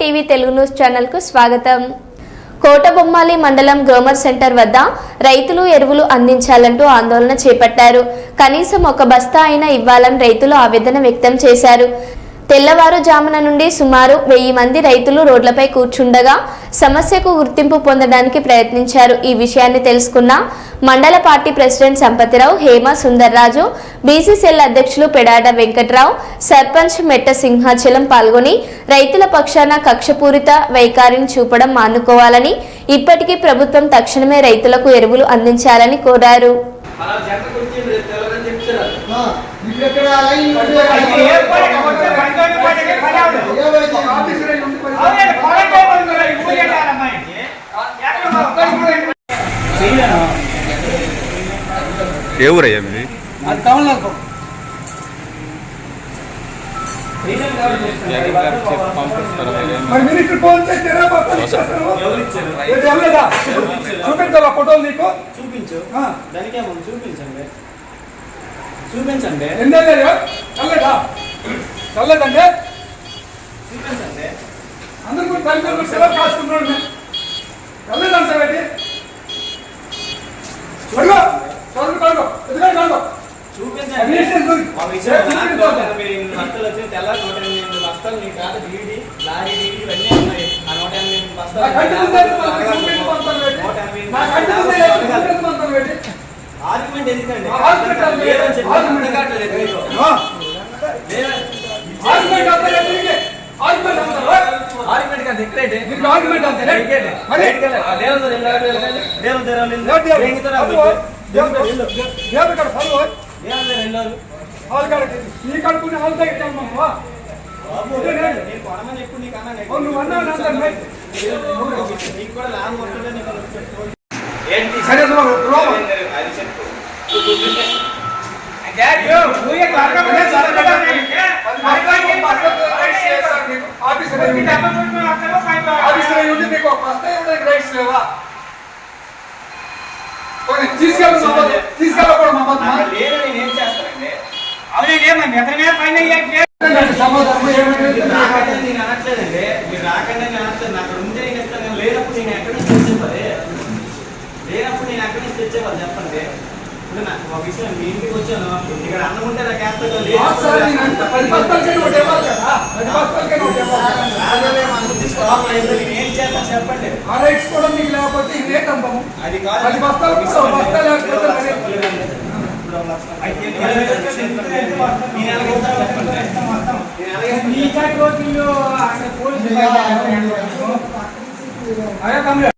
TV Telugu news ఛానల్కు స్వాగతం. కోటబొమ్మాలి మండలం గ్రోమర్ సెంటర్ వద్ద రైతులు ఎరువులు అందించాలంటూ ఆందోళన చేపట్టారు. కనీసం ఒక బస్తా అయినా ఇవ్వాలని రైతులు ఆవేదన వ్యక్తం చేశారు. తెల్లవారుజామున నుండి సుమారు వెయ్యి మంది రైతులు రోడ్లపై కూర్చుండగా సమస్యకు గుర్తింపు పొందడానికి ప్రయత్నించారు. ఈ విషయాన్ని తెలుసుకున్న మండల party president Sampathirao Hema Sundarraju BCCL అధ్యక్షులు పెడాడ వెంకట్రావు సర్పంచ్ మెట్ట సింహాచలం పాల్గొని రైతుల పక్షాన కక్షపూరిత వైఖరిని చూపడం మానుకోవాలని ఇప్పటికీ ప్రభుత్వం తక్షణమే రైతులకు ఎరువులు అందించాలని కోరారు. అలా ఏ ఊరయ్యా మీది? అది ఎవరిదా? చూపించాలా ఫోటోలు నీకు? చూపించు. ఆ, దానికేమో చూపించండి. చూపించండి. ఎన్ని వెళ్ళారు చల్లదా చల్లదండి? అందరు కూడా తల్లిదండ్రులు సెలవు కాసుకుంటున్నాడు కడుగో కడుగు కడుగో ఎదుగు కడుగో చూపించండి. అడ్మిషన్ చూపి. ఒక విషయం చూపించు. నాకు నూట ఎనభై ఎనిమిది బస్తాలు వచ్చింది తెల్లారి నూట ఎనభై ఎనిమిది బస్తాలు నీకు కాదు డీడీ లారీ డీడీ ఇవన్నీ ఉన్నాయి. ఆ నూట ఎనభై ఎనిమిది బస్తాలు నా కంటి ముందే చూపించు, చూపించమంటారు ఏంటి? నూట ఎనభై ఎనిమిది నా కంటి ముందే చూపించమంటారు ఏంటి? ఆర్గ్యుమెంట్ ఎందుకండి? నా అందరినీ. ఏంటి? సరే, నువ్వు రోమ. అది చెప్పు అదే, యో, ఊరికి అడగకపోతే జరగదు నీకు. పది మంది పక్కకు రైట్స్ చేశారు నీకు. ఆఫీసర్ అయి ఊరికి ఉండి. ఒక బస్తా ఇవ్వడానికి రైట్స్ లేవా? తీసుకెళ్ళు. తీసుకెళ్ళకూడదు మా నేను ఏం చేస్తానండి సమాధానం? అనట్లేదండి. మీరు రాకండి నేను అనట్లేదు. నాకు ఉంటే నేను ఇస్తాను లేనప్పుడు నేను ఎక్కడి నుంచి తెచ్చేవారు? లేనప్పుడు నేను ఎక్కడి నుంచి తెచ్చేవారు? చెప్పండి. ఒక విషయం మీ ఇంటికి వచ్చాను. ఇక్కడ అన్నం ఉంటే నాకు? ఏం చేస్తాను చెప్పండి. ఆ రైట్స్ కూడా మీకు లేకపోతే ఇదే కంపము అది కాదు. పది బస్తాలు లేకపోతే అయ్యా